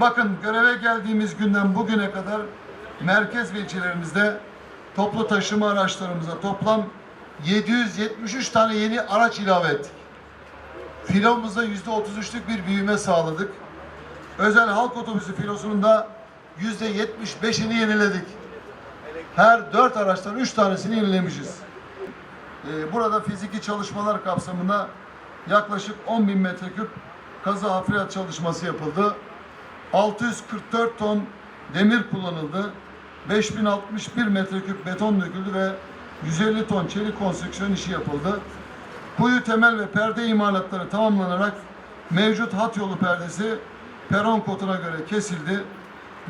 Bakın göreve geldiğimiz günden bugüne kadar merkez ve ilçelerimizde toplu taşıma araçlarımıza toplam 773 tane yeni araç ilave ettik. Filomuzda %33'lük bir büyüme sağladık. Özel halk otobüsü filosunun da %75'ini yeniledik. Her dört araçtan üç tanesini yenilemişiz. Ee, burada fiziki çalışmalar kapsamında yaklaşık 10 bin metreküp kazı hafriyat çalışması yapıldı. 644 ton demir kullanıldı. 5061 metreküp beton döküldü ve 150 ton çelik konstrüksiyon işi yapıldı. Kuyu temel ve perde imalatları tamamlanarak mevcut hat yolu perdesi peron kotuna göre kesildi.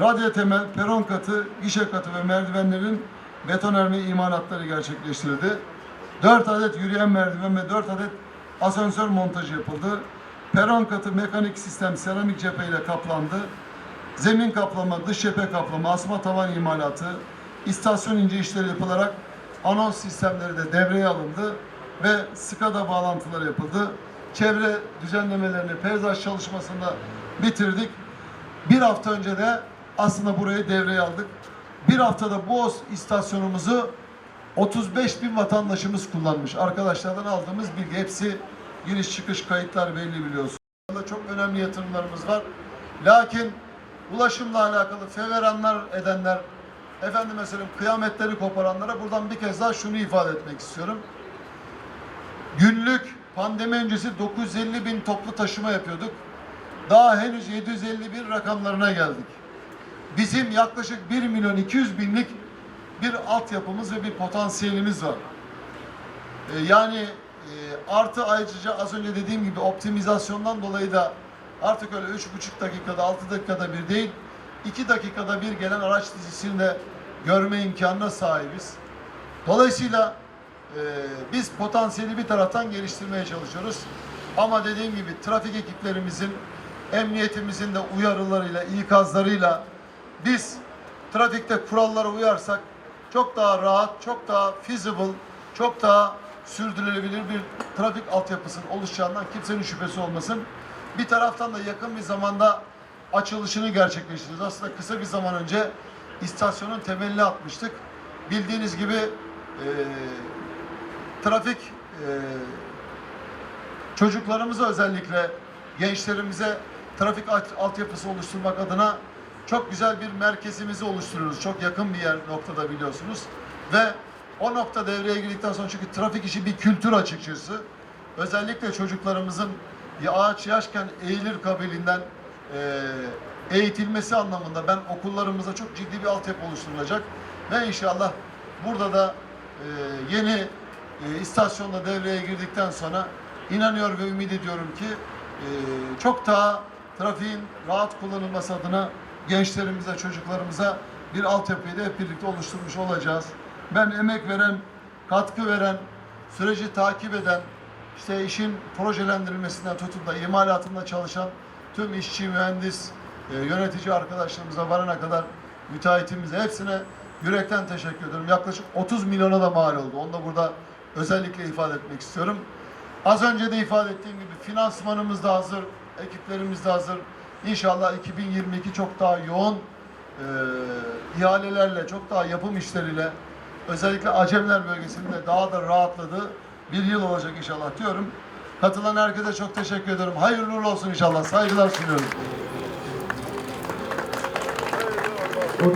Radyo temel, peron katı, gişe katı ve merdivenlerin betonarme imalatları gerçekleştirildi. 4 adet yürüyen merdiven ve 4 adet asansör montajı yapıldı. Peron katı mekanik sistem seramik cepheyle kaplandı. Zemin kaplama, dış cephe kaplama, asma tavan imalatı, istasyon ince işleri yapılarak anons sistemleri de devreye alındı ve SCADA bağlantıları yapıldı. Çevre düzenlemelerini peyzaj çalışmasında bitirdik. Bir hafta önce de aslında burayı devreye aldık. Bir haftada bu istasyonumuzu 35 bin vatandaşımız kullanmış. Arkadaşlardan aldığımız bilgi hepsi giriş çıkış kayıtlar belli biliyorsunuz. Çok önemli yatırımlarımız var. Lakin ulaşımla alakalı feveranlar edenler, efendim mesela kıyametleri koparanlara buradan bir kez daha şunu ifade etmek istiyorum. Günlük pandemi öncesi 950 bin toplu taşıma yapıyorduk. Daha henüz 751 rakamlarına geldik. Bizim yaklaşık 1 milyon 200 binlik bir altyapımız ve bir potansiyelimiz var. Ee, yani artı ayrıca az önce dediğim gibi optimizasyondan dolayı da artık öyle 3,5 dakikada 6 dakikada bir değil 2 dakikada bir gelen araç dizisini de görme imkanına sahibiz. Dolayısıyla e, biz potansiyeli bir taraftan geliştirmeye çalışıyoruz. Ama dediğim gibi trafik ekiplerimizin, emniyetimizin de uyarılarıyla, ikazlarıyla biz trafikte kurallara uyarsak çok daha rahat, çok daha feasible, çok daha sürdürülebilir bir trafik altyapısının oluşacağından kimsenin şüphesi olmasın. Bir taraftan da yakın bir zamanda açılışını gerçekleştiriyoruz. Aslında kısa bir zaman önce istasyonun temelini atmıştık. Bildiğiniz gibi e, trafik e, çocuklarımıza özellikle gençlerimize trafik alt- altyapısı oluşturmak adına çok güzel bir merkezimizi oluşturuyoruz. Çok yakın bir yer noktada biliyorsunuz. Ve o nokta devreye girdikten sonra çünkü trafik işi bir kültür açıkçası. Özellikle çocuklarımızın ya ağaç yaşken eğilir kabilinden eee, eğitilmesi anlamında ben okullarımıza çok ciddi bir altyapı oluşturulacak. Ve inşallah burada da eee, yeni e, istasyonda devreye girdikten sonra inanıyor ve ümit ediyorum ki e, çok daha trafiğin rahat kullanılması adına gençlerimize, çocuklarımıza bir altyapıyı da hep birlikte oluşturmuş olacağız. Ben emek veren, katkı veren, süreci takip eden, işte işin projelendirilmesinden tutun da imalatında çalışan tüm işçi, mühendis, e, yönetici arkadaşlarımıza varana kadar müteahhitimize hepsine yürekten teşekkür ediyorum. Yaklaşık 30 milyona da mal oldu. Onu da burada özellikle ifade etmek istiyorum. Az önce de ifade ettiğim gibi finansmanımız da hazır, ekiplerimiz de hazır. İnşallah 2022 çok daha yoğun e, ihalelerle, çok daha yapım işleriyle özellikle Acemler bölgesinde daha da rahatladığı bir yıl olacak inşallah diyorum. Katılan herkese çok teşekkür ediyorum. Hayırlı uğurlu olsun inşallah. Saygılar sunuyorum.